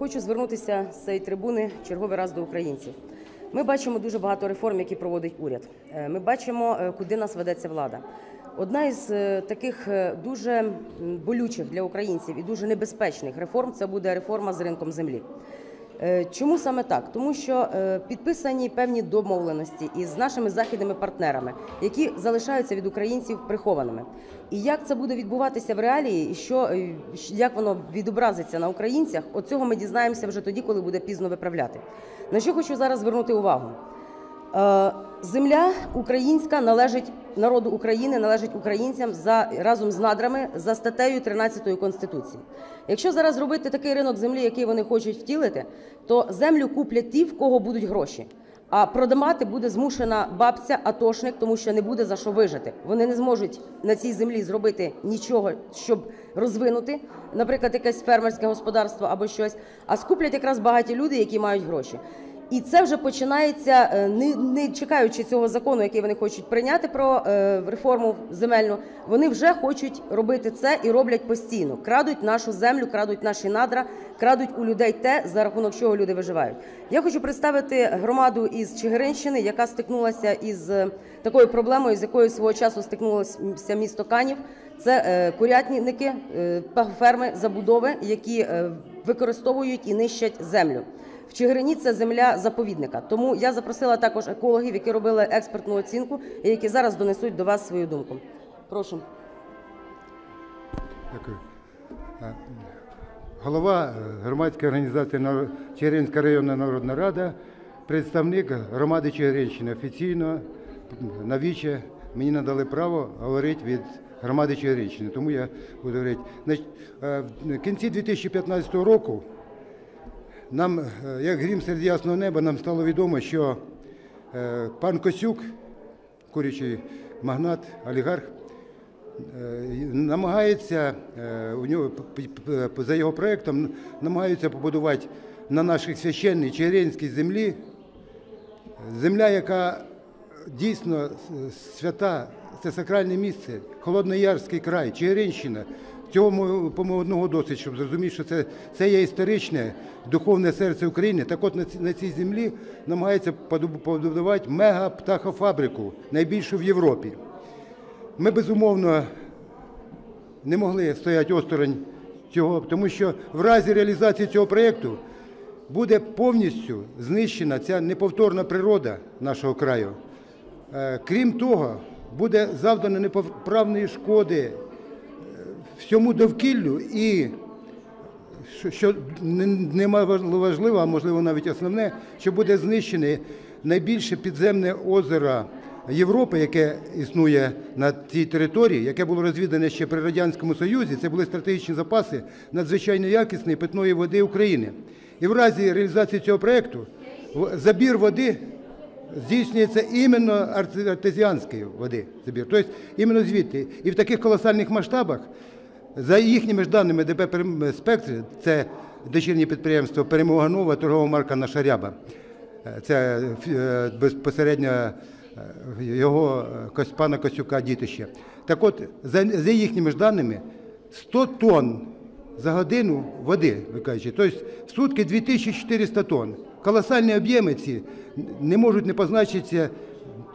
Хочу звернутися з цієї трибуни черговий раз до українців. Ми бачимо дуже багато реформ, які проводить уряд. Е, Ми бачимо, е, куди нас ведеться влада. Одна із е, таких дуже болючих для українців і дуже небезпечних реформ це буде реформа з ринком землі. Е, Чому саме так? Тому що е, підписані певні домовленості із нашими західними партнерами, які залишаються від українців прихованими. І як це буде відбуватися в реалії, і що е, як воно відобразиться на українцях, от цього ми дізнаємося вже тоді, коли буде пізно виправляти. На що хочу зараз звернути увагу? Е, Земля українська належить народу України, належить українцям за разом з надрами за статтею 13 Конституції. Якщо зараз зробити такий ринок землі, який вони хочуть втілити, то землю куплять ті, в кого будуть гроші. А продавати буде змушена бабця, атошник, тому що не буде за що вижити. Вони не зможуть на цій землі зробити нічого, щоб розвинути, наприклад, якесь фермерське господарство або щось. А скуплять якраз багаті люди, які мають гроші. І це вже починається, е, не, не чекаючи цього закону, який вони хочуть прийняти про е, реформу земельну. Вони вже хочуть робити це і роблять постійно. Крадуть нашу землю, крадуть наші надра, крадуть у людей те, за рахунок чого люди виживають. Я хочу представити громаду із Чигиринщини, яка стикнулася із е, такою проблемою, з якою свого часу стикнулося місто Канів. Це курятники, ферми, забудови, які використовують і нищать землю. В Чигирині це земля заповідника. Тому я запросила також екологів, які робили експертну оцінку і які зараз донесуть до вас свою думку. Прошу. Дякую. Голова е, громадської організації «Нар- Чигиринська районна народна рада, представник громади Чигиринщини офіційно навіче мені надали право говорити від громади Чигиринщини. Тому я буду говорити. Е, в кінці 2015 року нам, е, як грім серед ясного неба, нам стало відомо, що е, пан Косюк, курячий магнат, олігарх, Е, намагається у нього за його проектом намагаються побудувати на нашій священній Чигиринській землі земля, яка дійсно свята, це сакральне місце, Холодноярський край, Чигиринщина. Цього по-моєму, одного досить, щоб зрозуміти, що це, це є історичне духовне серце України. Так от на на цій землі намагається побудувати мега-птахофабрику, найбільшу в Європі. Ми безумовно не могли стояти осторонь цього, тому що в разі реалізації цього проєкту буде повністю знищена ця неповторна природа нашого краю. Е, Крім того, буде завдано непоправної шкоди всьому довкіллю і що- що не- а можливо навіть основне, що буде знищене найбільше підземне озеро Європи, яке існує на цій території, яке було розвідане ще при Радянському Союзі. Це були стратегічні запаси надзвичайно якісної питної води України. І в разі реалізації цього проєкту забір води здійснюється іменно арте- артезіанської води. Забір. Тобто іменно звідти. І в таких колосальних масштабах за їхніми ж даними ДП «Спектр», це дочірнє підприємство «Перемога Нова», торгова марка «Наша ряба». Е, Це е, безпосередньо е, його пана Косюка дітище. Так от, за, їхніми ж даними, 100 тонн за годину води, ви кажете, тобто в сутки 2400 тонн. Колосальні об'єми ці не можуть не позначитися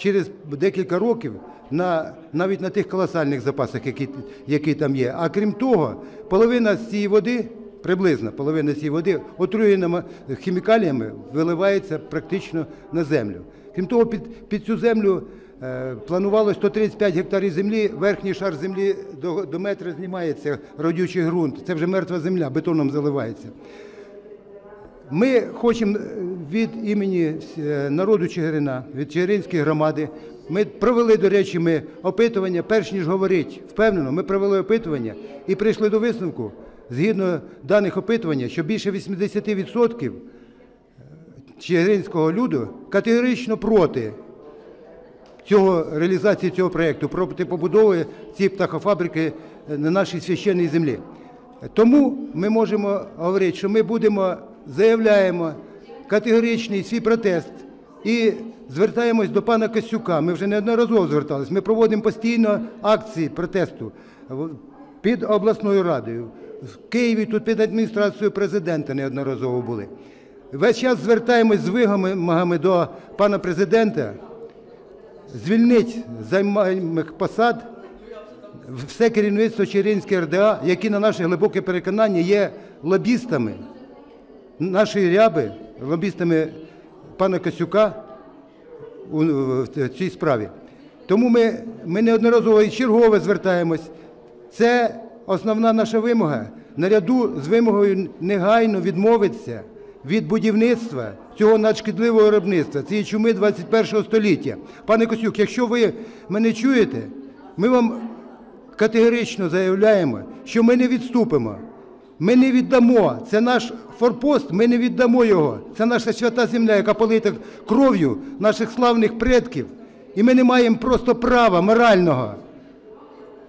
через декілька років на, навіть на тих колосальних запасах, які, які там є. А крім того, половина цієї води, приблизно половина цієї води, отруєна ма- хімікаліями, виливається практично на землю. Крім того, під, під цю землю е, планувалось 135 гектарів землі, верхній шар землі до, до метра знімається, родючий ґрунт. Це вже мертва земля, бетоном заливається. Ми хочемо е, від імені е, народу Чигирина, від Чигиринської громади. Ми провели, до речі, ми опитування, перш ніж говорити, впевнено, ми провели опитування і прийшли до висновку, згідно даних опитування, що більше 80% чигиринського люду категорично проти цього реалізації цього проєкту, проти побудови цієї птахофабрики е, на нашій священній землі. Тому ми можемо говорити, що ми будемо заявляємо категоричний свій протест і звертаємось до пана Косюка. Ми вже неодноразово зверталися. Ми проводимо постійно акції протесту під обласною радою, в Києві тут під адміністрацією президента неодноразово були. Весь час звертаємось з вимогами до пана президента звільнить з займаємих посад все керівництво Чернівської РДА, які на наше глибоке переконання є лобістами нашої ряби, лобістами пана Косюка в цій справі. Тому ми, ми неодноразово і чергове звертаємось. Це основна наша вимога. Наряду з вимогою негайно відмовитися від будівництва цього надшкідливого виробництва, цієї чуми 21 століття. Пане Косюк, якщо ви мене чуєте, ми вам категорично заявляємо, що ми не відступимо. Ми не віддамо. Це наш форпост, ми не віддамо його. Це наша свята земля, яка полита кров'ю наших славних предків. І ми не маємо просто права морального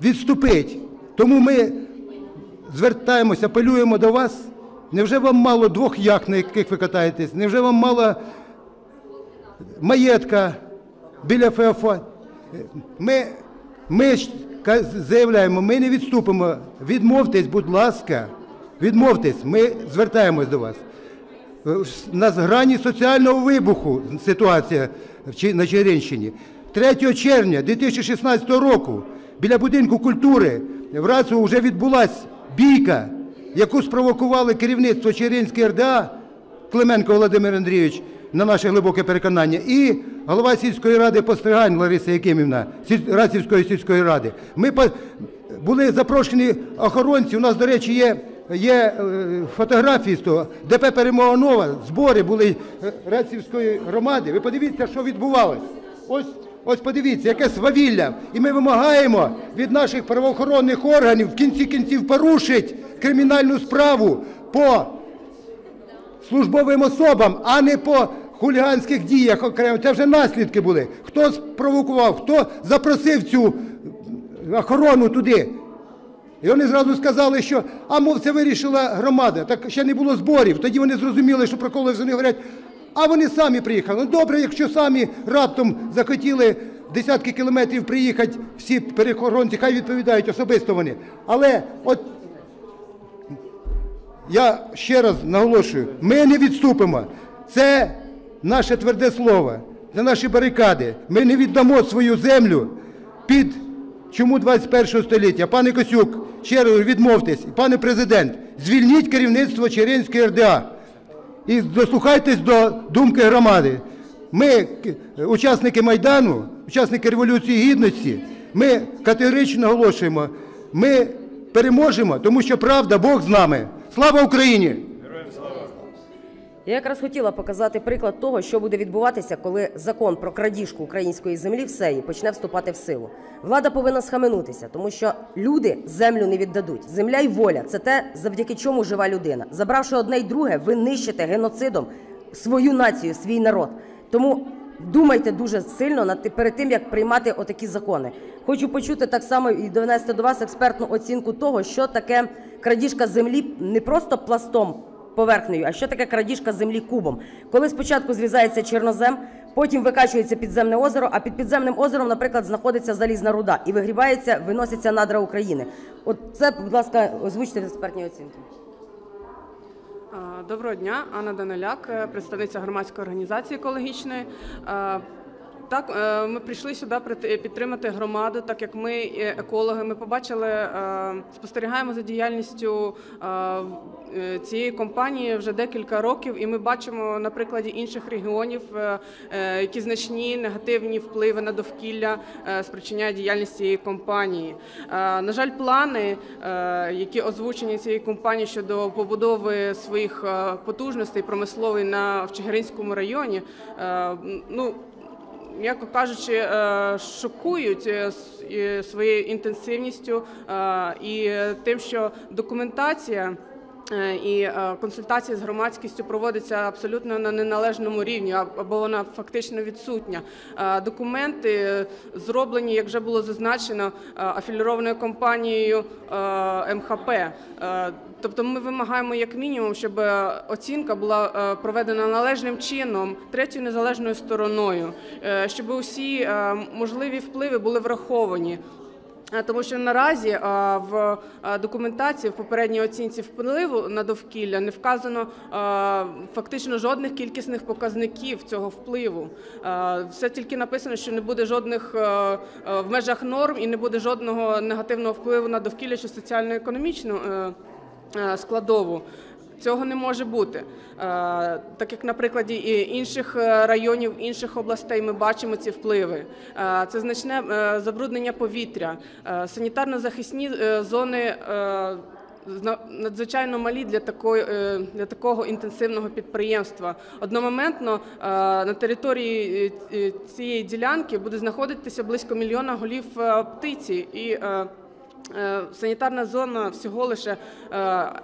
відступити. Тому ми звертаємося, апелюємо до вас. Невже вам мало двох яхт, на яких ви катаєтесь? Невже вам мало маєтка біля ФФО? Ми, ми заявляємо, ми не відступимо. Відмовтесь, будь ласка, відмовтесь, ми звертаємось до вас. Е, На грані соціального вибуху ситуація на Чернігівщині. 3 червня 2016 року біля будинку культури в Рацу вже відбулася бійка, яку спровокували керівництво Чернігівської РДА Клименко Володимир Андрійович, на наше глибоке переконання, і голова сільської ради Постригань Лариса Якимівна, Рацівської сільської ради. Ми були запрошені охоронці. У нас, до речі, є, є е, фотографії з того. ДП Перемога Нова, збори були е, Рацівської громади. Ви подивіться, що відбувалось. Ось, ось подивіться, яке свавілля. І ми вимагаємо від наших правоохоронних органів в кінці кінців порушити кримінальну справу по службовим особам, а не по хуліганських діях окремо. Це вже наслідки були. Хто спровокував, хто запросив цю охорону туди. І вони зразу сказали, що а мов це вирішила громада. Так ще не було зборів. Тоді вони зрозуміли, що про коли вони говорять, а вони самі приїхали. Ну добре, якщо самі раптом захотіли десятки кілометрів приїхати, всі перехоронці, хай відповідають особисто вони. Але от я ще раз наголошую, ми не відступимо. Це наше тверде слово, це наші барикади. Ми не віддамо свою землю під чому 21 століття. Пане Косюк, ще раз відмовтесь. Пане президент, звільніть керівництво Черенської РДА і дослухайтесь до думки громади. Ми, учасники Майдану, учасники Революції Гідності, ми категорично наголошуємо, ми переможемо, тому що правда, Бог з нами. Слава Україні! Я якраз хотіла показати приклад того, що буде відбуватися, коли закон про крадіжку української землі все і почне вступати в силу. Влада повинна схаменутися, тому що люди землю не віддадуть. Земля й воля це те, завдяки чому жива людина. Забравши одне й друге, ви нищите геноцидом свою націю, свій народ. Тому думайте дуже сильно над перед тим, як приймати отакі закони. Хочу почути так само і донести до вас експертну оцінку того, що таке крадіжка землі не просто пластом поверхнею, а що таке крадіжка землі кубом. Коли спочатку зрізається чорнозем, потім викачується підземне озеро, а під підземним озером, наприклад, знаходиться залізна руда і вигрібається, виносяться надра України. От це, будь ласка, озвучте експертні оцінки. Доброго дня, Анна Даниляк, е, представниця громадської організації екологічної. Так, е, ми прийшли сюди підтримати громаду, так як ми е, екологи. Ми побачили, е, спостерігаємо за діяльністю цієї компанії вже декілька років, і ми бачимо на прикладі інших регіонів, які значні негативні впливи на довкілля спричиняє діяльність цієї компанії. На жаль, плани, які озвучені цією компанією щодо побудови своїх потужностей промислової на в Чигиринському районі, ну м'яко кажучи, е, шокують е, своєю інтенсивністю е, і тим, що документація. Е, І е, консультації з громадськістю проводиться абсолютно на неналежному рівні, або вона фактично відсутня. Е, Документи зроблені, як вже було зазначено, афілірованою компанією МХП. Тобто ми вимагаємо як мінімум, щоб оцінка була проведена належним чином третьою незалежною стороною, щоб усі можливі впливи були враховані. Е, Тому що наразі е, в е, документації в попередній оцінці впливу на довкілля не вказано фактично жодних кількісних показників цього впливу. Все тільки написано, що не буде жодних в межах норм і не буде жодного негативного впливу на довкілля чи соціально-економічну складову. Цього не може бути. Е, Так як на прикладі і інших е, районів, інших областей ми бачимо ці впливи. Е, Це значне забруднення повітря, санітарно-захисні зони надзвичайно малі для такої для такого інтенсивного підприємства. Одномоментно на території цієї ділянки буде знаходитися близько мільйона голів птиці і. Е, Санітарна зона всього лише е,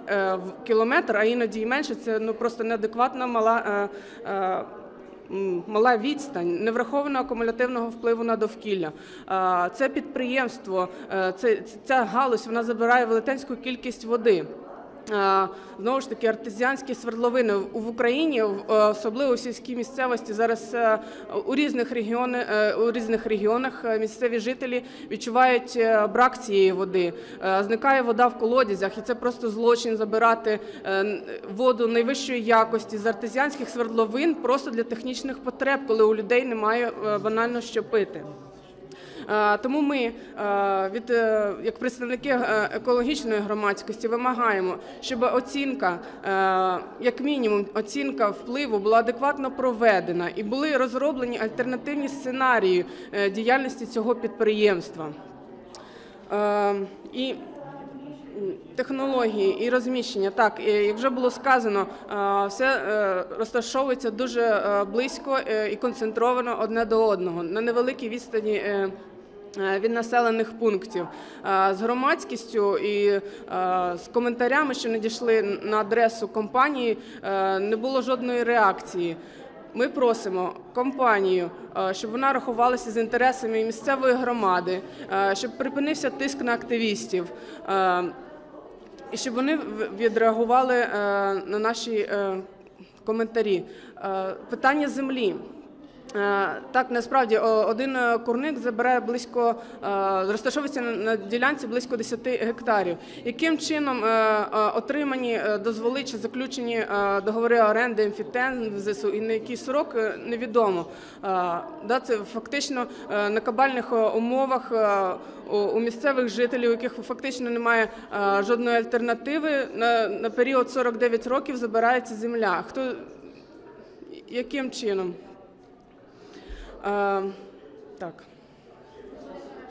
е, кілометр, а іноді і менше. Це ну просто неадекватна мала. е, Мала відстань, не враховано акумулятивного впливу на довкілля. Це підприємство, це, ця галузь вона забирає велетенську кількість води. Е, Знову ж таки, артезіанські свердловини в Україні, е, особливо в сільській місцевості, зараз е, у різних регіони, е, у різних регіонах місцеві жителі відчувають брак цієї води. Зникає вода в колодязях, і це просто злочин забирати воду найвищої якості з артезіанських свердловин просто для технічних потреб, коли у людей немає банально що пити. Е, Тому ми е, від е, як представники екологічної громадськості вимагаємо, щоб оцінка, як мінімум, оцінка впливу була адекватно проведена і були розроблені альтернативні сценарії діяльності цього підприємства. І технології і розміщення. Так, як вже було сказано, все розташовується дуже близько і концентровано одне до одного на невеликій відстані. Е, Від населених пунктів Е, з громадськістю і е, з коментарями, що надійшли на адресу компанії, не було жодної реакції. Ми просимо компанію, щоб вона рахувалася з інтересами місцевої громади, щоб припинився тиск на активістів. і щоб вони відреагували на наші коментарі. Питання землі. Е, Так, насправді один е, курник забирає близько, е, розташовується на- ділянці близько 10 гектарів. Яким чином отримані дозволи чи заключені договори оренди емфітен в ЗСУ і на який срок невідомо. Це фактично на кабальних умовах у- місцевих жителів, у яких фактично немає жодної альтернативи. На, період 49 років забирається земля. Яким чином? Е, так.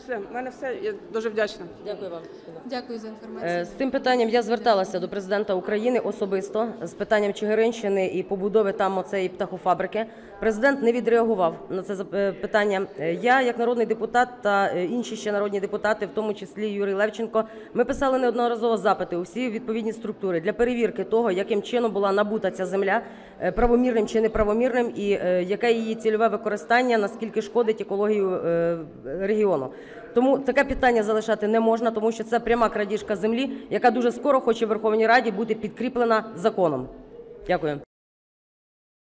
Все, в мене все. Я дуже вдячна. Дякую вам. Дякую за інформацію. Е, З цим питанням я зверталася до президента України особисто з питанням Чигиринщини і побудови там оцеї птахофабрики. Президент не відреагував на це е, питання. Е, Я, як народний депутат та інші ще народні депутати, в тому числі Юрій Левченко, ми писали неодноразово запити у всі відповідні структури для перевірки того, яким чином була набута ця земля, правомірним чи неправомірним, і яке її цільове використання, наскільки шкодить екологію регіону. Тому таке питання залишати не можна, тому що це пряма крадіжка землі, яка дуже скоро хоче в Верховній Раді бути підкріплена законом. Дякую.